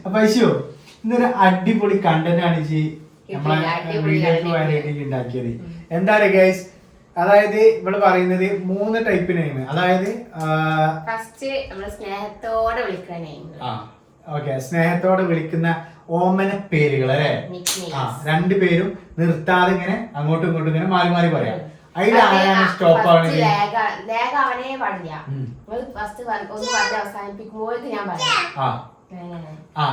അപ്പൊ ഐശു ഇന്നൊരു അടിപൊളി കണ്ടന്റ് ആണ് ഈ നമ്മളെ ഉണ്ടാക്കിയത്. എന്താണ് ഗൈസ് അതായത് ഇവിടെ പറയുന്നത് മൂന്ന് ടൈപ്പ് നെയിം അതായത് ഫസ്റ്റ് നമ്മൾ സ്നേഹത്തോടെ വിളിക്കണേ ആ ഓക്കെ സ്നേഹത്തോടെ വിളിക്കുന്ന ഓമന പേരുകൾ അല്ലെ? ആ രണ്ടു പേരും നിർത്താതെ ഇങ്ങനെ അങ്ങോട്ടും ഇങ്ങോട്ടും ഇങ്ങനെ മാറി മാറി പറയാം. അതിൽ ആരാണ് സ്റ്റോപ്പ് ആവണത്? ലേഖ അവനെ പാടില്ല. ഉം. ഫസ്റ്റ് ഒന്ന് പറഞ്ഞ് ഞാൻ പറയാം ആ.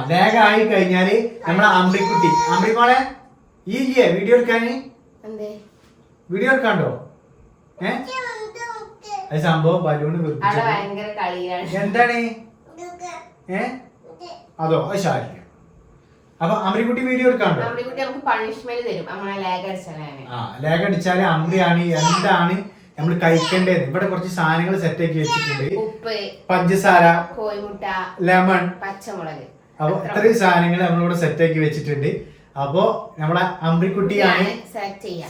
ലേഖ ആയി കഴിഞ്ഞാൽ നമ്മളെ അമ്പിക്കുട്ടി അമ്പിക്കോളെ ഈ ഇല്ലേ വീഡിയോ എടുക്കാന്? വീഡിയോ എടുക്കാണ്ടോ? ഏ? അത് സംഭവം ബലൂണ് എന്താണ്? ഏ? അതോ അത് ശാരില്ല അപ്പൊ അമ്രിക്കുട്ടി വീഡിയോ എടുക്കാണ്ടോ? നമ്മുടെ നമുക്ക് പണിഷ്മെന്റ് തരും. നമ്മളെ ആ അടിച്ചാൽ അമ്രിയാണ് എന്താണ് നമ്മൾ കഴിക്കേണ്ടത്. ഇവിടെ കുറച്ച് സാധനങ്ങൾ സെറ്റ് ആക്കി വെച്ചിട്ടുണ്ട്. ഉപ്പ് പഞ്ചസാര കോഴിമുട്ട ലെമൺ. പച്ചമുളക്. അപ്പൊ ഇത്രയും സാധനങ്ങൾ നമ്മളിവിടെ സെറ്റ് ആക്കി വെച്ചിട്ടുണ്ട്. അപ്പോ നമ്മളെ അമ്രിക്കുട്ടിയാണ്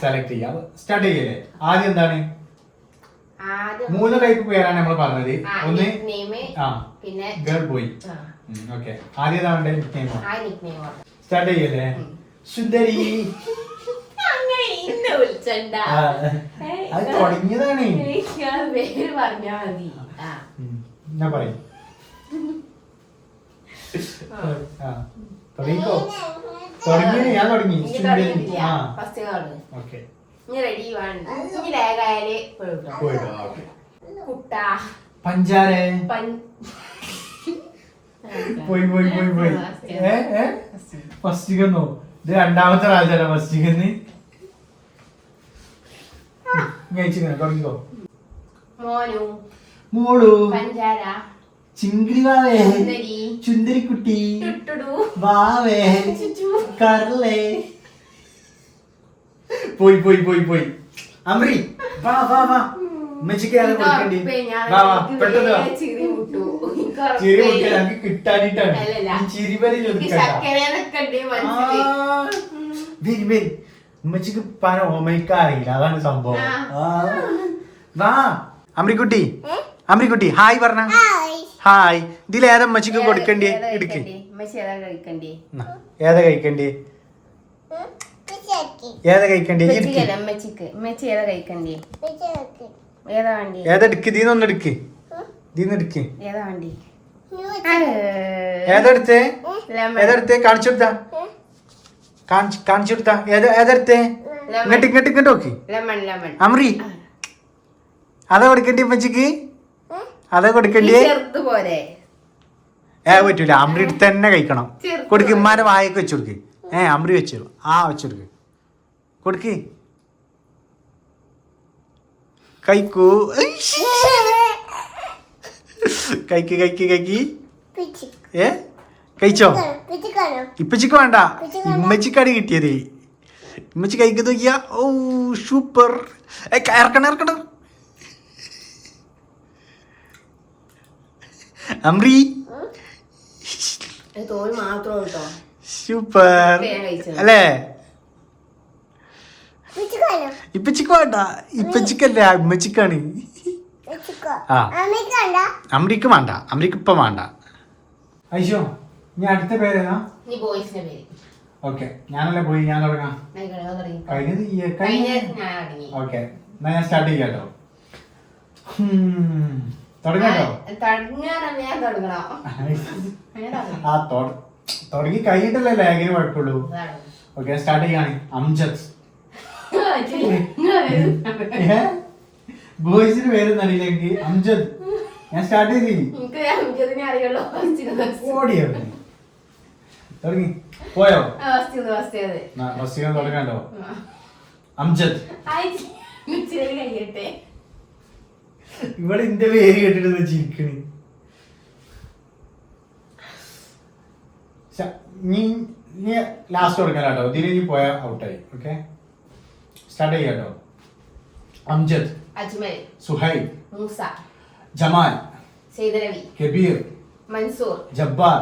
സെലക്ട് ചെയ്യാം. സ്റ്റാർട്ട് ചെയ്യല്ലേ? ആദ്യം എന്താണ്? മൂന്ന് ടൈപ്പ് പേരാണ് നമ്മൾ പറഞ്ഞത്. ഒന്ന് പിന്നെ ഗേൾ ബോയ് ഓക്കെ ആദ്യം അവന്റെ നിക്നെയിം ആ നിക്നെയിം സ്റ്റാർട്ട് ചെയ്യല്ലേ? സുന്ദരി. അങ്ങനെ ഇന്നെ വിളിച്ചണ്ട. അത് തുടങ്ങിയതാണ്. ഞാൻ പേര് പറഞ്ഞാ മതി. ഞാൻ പറയും. തുടങ്ങിക്കോ. തുടങ്ങി ഞാൻ തുടങ്ങി. സുന്ദരി. ആ. ഫസ്റ്റ് കാർഡ് ഓക്കെ ഇനി റെഡി വേണ്ട ഇനി ലേഖായാൽ പോയിട്ടോ ഓക്കെ കുട്ട. പഞ്ചാര? പൻ പോയി പോയി പോയി പോയി. ഏ ഇത് രണ്ടാമത്തെ പ്രാവശ്യമാണ് ഫസ്റ്റ് കന്ന് കഴിച്ചിങ്ങനെ തുടങ്ങിക്കോ. മോളു. ചുന്ദരിക്കുട്ടി വാവേ. കർലേ പോയി പോയി പോയി പോയി. അമ്രി വാ വാ വാ. ഉമ്മച്ചിക്ക് ഞാൻ കൊടുക്കണ്ടി? വാ വാ പെട്ടെന്ന് വാ. ചിരി മുട്ടു ചിരി കിട്ടാനിട്ടാണ്. ഈ വരി വരി. ഉമ്മച്ചിക്ക് പന ഓമയ്ക്ക അറിയില്ല. അതാണ് സംഭവം. വാ. അമ്രിക്കുട്ടി. അമ്രിക്കുട്ടി ഹായ് പറഞ്ഞ. ഹായ്. ഇതിൽ ഏതാ ഉമ്മച്ചിക്ക് കൊടുക്കണ്ടേ? എടുക്കേ? ഏതാ കഴിക്കണ്ടേ? ഏതാ കഴിക്കണ്ടേ? ഏതാ എടുക്ക് ഇതിന്ന് ഒന്ന് എടുക്ക് ഇതിന്ന് എടുക്ക് ഏതാ വണ്ടി? ഏതാ എടുത്തേ ഏതാ എടുത്തേ കാണിച്ചു കൊടുത്താ കാണിച്ചു കാണിച്ചു കൊടുത്താ ഏതാ ഏതാ എടുത്തേ ഇങ്ങോട്ട് ഇങ്ങോട്ട് ഇങ്ങോട്ട് നോക്ക്. അമ്രി അതാ കൊടുക്കണ്ടേ ഉമ്മച്ചിക്ക്? അതാ കൊടുക്കണ്ടേ? ഏ പറ്റൂല. അമ്രി എടുത്ത് തന്നെ കഴിക്കണം. കൊടുക്ക് ഇമ്മാരെ വായൊക്കെ വെച്ചു കൊടുക്ക്. ഏ അമ്രി വെച്ചു ആ വെച്ചു കൊടുക്ക്. കൊടുക്ക്. കഴിക്കൂ. കൈക്ക് കൈക്ക് കഴിക്ക്. ഏ? കഴിച്ചോ? ഇപ്പച്ചിക്ക് വേണ്ട. ഇമ്മച്ചിക്കാണ് കിട്ടിയത്. ഇമ്മച്ചി കൈക്ക് നോക്കിയാ ഓ സൂപ്പർ. ഏ ഇറക്കണം ഇറക്കണം. അമ്രി. സൂപ്പർ. അല്ലേ? ഇപ്പച്ചിക്ക് വേണ്ട. ഇപ്പച്ചിക്കല്ല ഇമ്മച്ചിക്കാണ്. ആ. അമ്രിക്ക് വേണ്ട. അമ്രിക്ക് ഇപ്പം വേണ്ട. ഐശോ ഞാൻ അടുത്ത പേരേതാ നീ ബോയ്സിന്റെ പേര്. ഓക്കെ ഞാനല്ലേ പോയി ഞാൻ തുടങ്ങാം. കഴിഞ്ഞത് ഓക്കെ എന്നാ ഞാൻ സ്റ്റാർട്ട് ചെയ്യാം കേട്ടോ. തുടങ്ങാട്ടോ ആ തൊട- തുടങ്ങി കഴിഞ്ഞിട്ടല്ലേ ലാഗിന് കുഴപ്പമുള്ളൂ. ഓക്കെ സ്റ്റാർട്ട് ചെയ്യാണ് അംജദ്. ബോയ്സിന് പേരൊന്നും അറിയില്ലെങ്കിൽ അംജദ്. ഞാൻ സ്റ്റാർട്ട് ചെയ്തി. എനിക്ക് അഞ്ചതിനെ അറിയുള്ളൂ. ഫസ്റ്റ് ഫസ്റ്റ് ഓടിയോ? തുടങ്ങി. പോയോ? ഫസ്റ്റ് തുടങ്ങാണ്ടോ? അംജദ്. ഇവിടെ എന്റെ പേര് കേട്ടിട്ട് ചിരിക്കണ്? നീ നീ ലാസ്റ്റ് കൊടുക്കാൻ കേട്ടോ ഇതിന് നീ പോയാൽ ഔട്ടായി ഓക്കെ സ്റ്റാർട്ട് ചെയ്യാട്ടോ. അംജദ്. അജ്മൽ സുഹൈൽ മൂസ ജമാൽ സൈദരവി കബീർ മൻസൂർ. ജബ്ബാർ.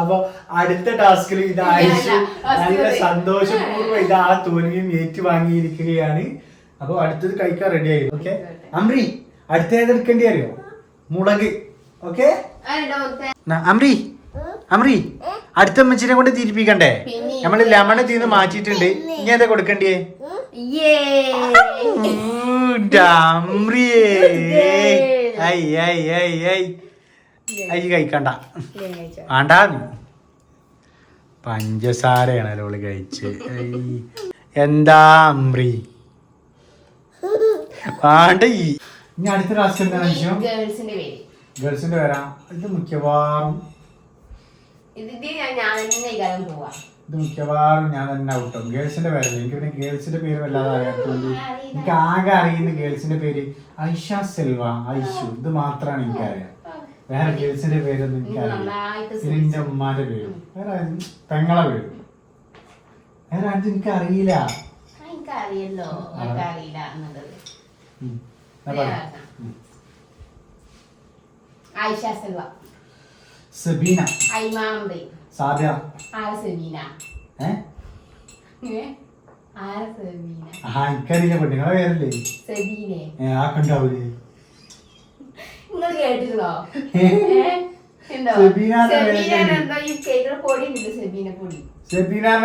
അപ്പൊ അടുത്ത ടാസ്കിൽ ഇത് അയച്ചു ഇല്ല, നല്ല സന്തോഷപൂർവം ഇത് ആ തോൽവിയും ഏറ്റു വാങ്ങിയിരിക്കുകയാണ്. അപ്പൊ അടുത്തത് കഴിക്കാൻ റെഡി ആയി. ഓക്കെ അമ്രി അടുത്ത ഏതെടുക്കേണ്ടി അറിയോ? മുളക്. ഓക്കെ അമ്രി. അമ്രി അടുത്ത അമ്മച്ചിനെ കൊണ്ട് തിരിപ്പിക്കണ്ടേ? നമ്മൾ ലെമൺ തീന്ന് മാറ്റിയിട്ടുണ്ട്. ഇനി അതെ കൊടുക്കണ്ടേ ഐ കഴിക്കണ്ട. വേണ്ട പഞ്ചസാരയാണല്ലോ ഓൾ കഴിച്ച്. എന്താ അമ്രി? വേണ്ട ഈ. ഇനി അടുത്ത പ്രാവശ്യം എന്താ ഗേൾസിന്റെ പേരാ വരാം. ഇത് മിക്കവാറും ഇതിന്റെ ഞാൻ ഞാൻ തന്നെ കാലം പോവാ. ഇത് മിക്കവാറും ഞാൻ തന്നെ ഔട്ടും ഗേൾസിന്റെ പേരല്ല? എനിക്ക് പിന്നെ ഗേൾസിന്റെ പേര് വല്ലാതെ അറിയാത്തതുകൊണ്ട് എനിക്ക് ആകെ അറിയുന്ന ഗേൾസിന്റെ പേര് ഐഷ സെൽവ ഐഷു ഇത് മാത്രമാണ് എനിക്കറിയാം. വേറെ ഗേൾസിന്റെ പേരൊന്നും എനിക്കറിയില്ല. നന്നായിട്ട് പിന്നെ എന്റെ ഉമ്മാന്റെ പേരും. വേറെ പെങ്ങളെ പേരും. വേറെ ആരും എനിക്ക് അറിയില്ല എനിക്കറിയല്ലോ. എനിക്കറിയില്ല എന്നുള്ളത് ഉം. ഞാൻ പറയാം. ഉം. ആയിഷ സെൽവ. സബീന. ഐമാമ്പി സാബിയ ആര സെബീന? ഏ? ആര സെബീന? ആ എനിക്കറിയില്ല പെണ്ണുങ്ങളെ പേരല്ലേ? സെബീനെ. കണ്ടാവൂലേ? നിങ്ങൾ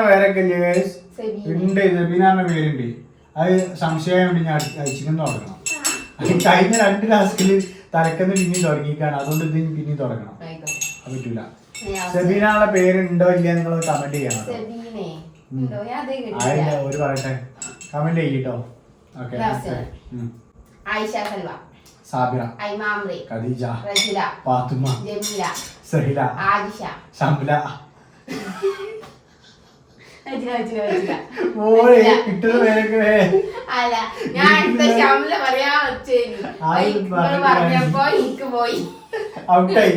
പേരൊക്കെ ഉണ്ട് പേരുണ്ട്. അത് സംശയം ഞാൻ അയച്ചിരിക്കുന്നു തുടങ്ങണം. കഴിഞ്ഞ രണ്ട് ടാസ്കിൽ തലക്കന്ന് പിന്നെയും തുടങ്ങിക്കാണ് അതുകൊണ്ട് ഇത് പിന്നെയും തുടങ്ങണം. അത് പറ്റൂല. സെബീനാളെ പേരുണ്ടോ ഇല്ല നിങ്ങൾ കമന്റ് ചെയ്യണം ആയില്ല ഒരു പറയട്ടെ. കമന്റ് ചെയ്യട്ടോ. ഓക്കെ സാബിറ. ഖദീജ. ഫാത്തുമ. ജമീല. സഹില. ആദിഷ. ശംല റജില റജില റജില ഓയ് കിട്ടുന്ന പേരൊക്കെ അല്ല ഞാൻ അടുത്ത ശമ്പള പറയാൻ വെച്ചേനി. ആരും നിങ്ങൾ പറഞ്ഞില്ല. പറഞ്ഞപ്പോ എനിക്ക് പോയി. ഔട്ടായി.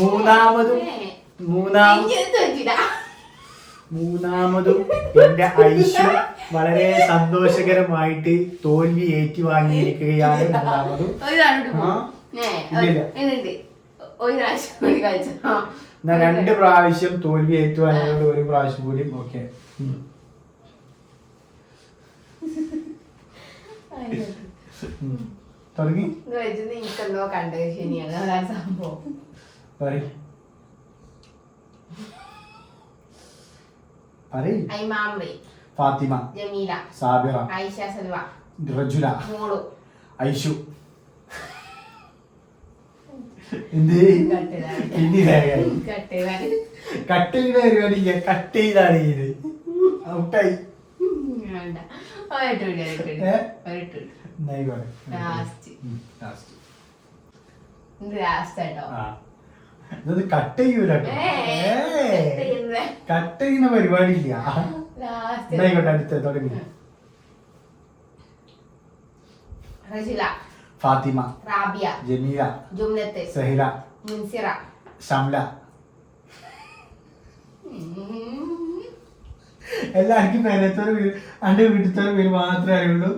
മൂന്നാമതും. മൂന്നാം മൂന്നാമതും എന്റെ ഐശ്വ വളരെ സന്തോഷകരമായിട്ട് തോൽവി ഏറ്റുവാങ്ങിയിരിക്കുകയാണ് മൂന്നാമതും. ഒരു ഒരു പ്രാവശ്യം കൂടി കളിച്ചോ എന്നാ രണ്ട് പ്രാവശ്യം. തോൽവി ഏറ്റുവാങ്ങിയത് ഒരു പ്രാവശ്യം കൂടി ഓക്കെ. തുടങ്ങി. എനിക്കെന്തോ കണ്ടത് ശനിയാണ്. സംഭവം. പറയ്. പറയ്. ഐമാമ്രി. ഫാത്തിമ. ജമീല. സാബിറ. ഐഷ സൽവ. റജുല. മോളു. ഐഷു. എന്ത്? പരിപാടി കട്ട് ചെയ്താണ് ഇത്. ഔട്ടായി. കട്ട് ചെയ്യൂല കട്ട് ചെയ്യുന്ന. പരിപാടി ഇല്ല അടുത്ത തുടങ്ങി. ഫാത്തിമ റാബിയ ജമീല ജുംനത്ത് സഹില മുൻസിറ. ഷംല. എല്ലാവർക്കും പേരത്തോടെ വീട് അന്റെ വീട്ടിലത്തെ പേര് മാത്രമേ അറിയുള്ളൂ?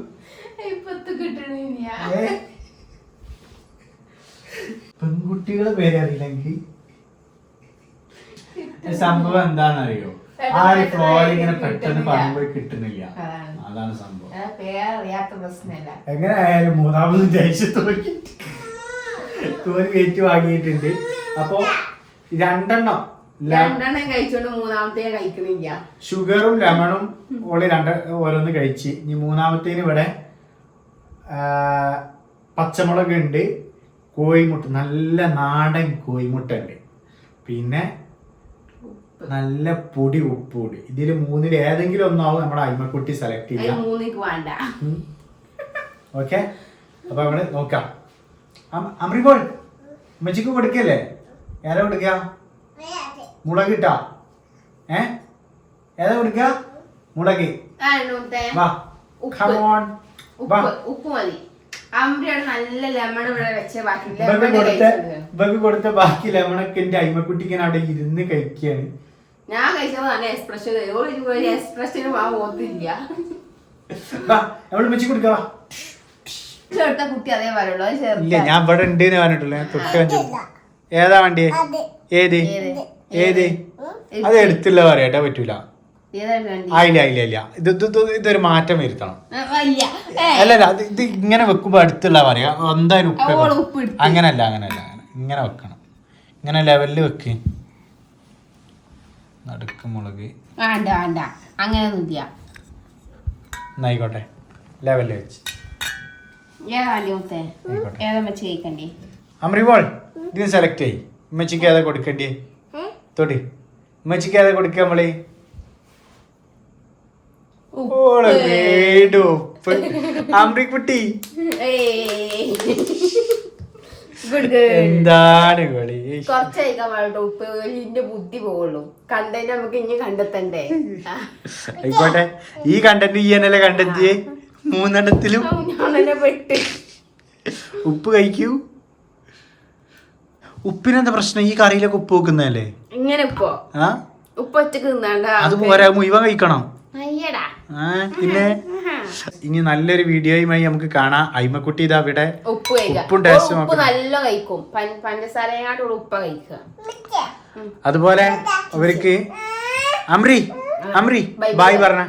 പെൺകുട്ടികളെ പേര് അറിയില്ലെങ്കിൽ സംഭവം എന്താണെന്നറിയോ? ആ ഒരു ഫ്ലോയിൽ ഇങ്ങനെ പെട്ടെന്ന് പറയുമ്പോൾ കിട്ടുന്നില്ല. അതാണ്. സംഭവം. പേരറിയാത്ത പ്രശ്നമല്ല. എങ്ങനെ ആയാലും മൂന്നാമത് ജയിച്ച് തോന്നി തോൽവി ഏറ്റു വാങ്ങിയിട്ടുണ്ട്. അപ്പോ രണ്ടെണ്ണം കഴിച്ചോണ്ട് മൂന്നാമത്തെ കഴിക്കണില്ല. ഷുഗറും ലെമണും ഓൾ രണ്ട് ഓരോന്ന് കഴിച്ച്. ഇനി മൂന്നാമത്തേന് ഇവിടെ പച്ചമുളക് ഉണ്ട് കോഴിമുട്ട നല്ല നാടൻ കോഴിമുട്ട ഉണ്ട്. പിന്നെ നല്ല പൊടി ഉപ്പുപൊടി ഇതിൽ മൂന്നിൽ ഏതെങ്കിലും ഒന്നാവും നമ്മുടെ അയിമക്കുട്ടി സെലക്ട് ചെയ്യാം. വേണ്ട. ഓക്കെ അപ്പൊ നമ്മൾ നോക്കാം. അമ്രിപോൾ അമ്രിബോൾ ഉമ്മച്ചിക്ക് കൊടുക്കല്ലേ? ഏതാ കൊടുക്ക? മുളക് ഇട്ടാ. ഏ? ഏതാ കൊടുക്ക? മുളക്. വാ. ഉപ്പ് മതി. അമ്പിയാണ് നല്ല ലെമൺ ഇവിടെ വെച്ച ബാക്കി ഇവക്ക് കൊടുത്ത ഇവക്ക് കൊടുത്ത ബാക്കി ലെമണൊക്കെ എന്റെ അയിമക്കുട്ടിക്ക് അവിടെ ഇരുന്ന് കഴിക്കാണ്. ഞാൻ കഴിച്ചപ്പോ നല്ല എക്സ്പ്രഷൻ ഒരു എക്സ്പ്രഷനും ആ ഉമ്മച്ചി കൊടുക്ക ചെറുത്ത കുട്ടി അതേ പറയുള്ളൂ ഇല്ല ഞാൻ ഇവിടെ ഉണ്ട് എന്ന് പറഞ്ഞിട്ടുള്ളൂ. ഞാൻ തൊട്ട് ഏതാ വണ്ടി ഏത്? ഏത്? ഏത്? അത് എടുത്തില്ല പറയാട്ടാ പറ്റൂല. ഇല്ല ഇല്ല ഇത് ഇത് ഇത് ഇതൊരു മാറ്റം വരുത്തണം. അല്ലല്ല അല്ല അല്ല ഇത് ഇങ്ങനെ വെക്കുമ്പോ അടുത്തുള്ള പറയാ എന്തായാലും ഉപ്പ്. അങ്ങനല്ല അങ്ങനല്ല ഇങ്ങനെ വെക്കണം. ഇങ്ങനെ ലെവലിൽ വെക്ക്. നടുക്ക് മുളക്. വേണ്ട വേണ്ട. അങ്ങനെയൊന്നും എന്നായിക്കോട്ടെ. ലെവലിൽ വെച്ച്. അമ്രിബോൾ ഇത് സെലക്ട് ചെയ് ഉമ്മച്ചിക്ക് ഏതാ കൊടുക്കണ്ടേ തൊടി. ഉമ്മച്ചിക്ക് ഏതാ കൊടുക്കുക നമ്മൾ ഓൾ ഉപ്പ്. അമ്രിക്കുട്ടി എന്താണ് കളി? പാടുള്ളൂ ഉപ്പ്. ബുദ്ധി പോവുള്ളൂ. കണ്ടന്റ് നമുക്ക് ഇനി കണ്ടെത്തണ്ടേ? ആ. ആയിക്കോട്ടെ. ഈ കണ്ടന്റ് ഈ എന്നല്ലേ കണ്ടെത്തിയേ മൂന്നെണ്ണത്തിലും. പെട്ട്. ഉപ്പ് കഴിക്കൂ. ഉപ്പിനെന്താ പ്രശ്നം? ഈ കറിയിലൊക്കെ ഉപ്പ് വെക്കുന്നതല്ലേ? ഇങ്ങനെ ഉപ്പോ? ആ? ഉപ്പ് ഒറ്റയ്ക്ക് തിന്നാണ്ട അത് പോരാ മുഴുവൻ കഴിക്കണം. അയ്യടാ. പിന്നെ ഇനി നല്ലൊരു വീഡിയോയുമായി നമുക്ക് കാണാം. അയിമക്കുട്ടി ഇതാ ഇവിടെ ഉപ്പ് ടേസ്റ്റും ഉപ്പ് നല്ല കഴിക്കും. പഞ്ചസാരയോട് ഉപ്പ കഴിക്കുക. അതുപോലെ അവർക്ക് അമ്രി അമ്രി ബായ് പറഞ്ഞ.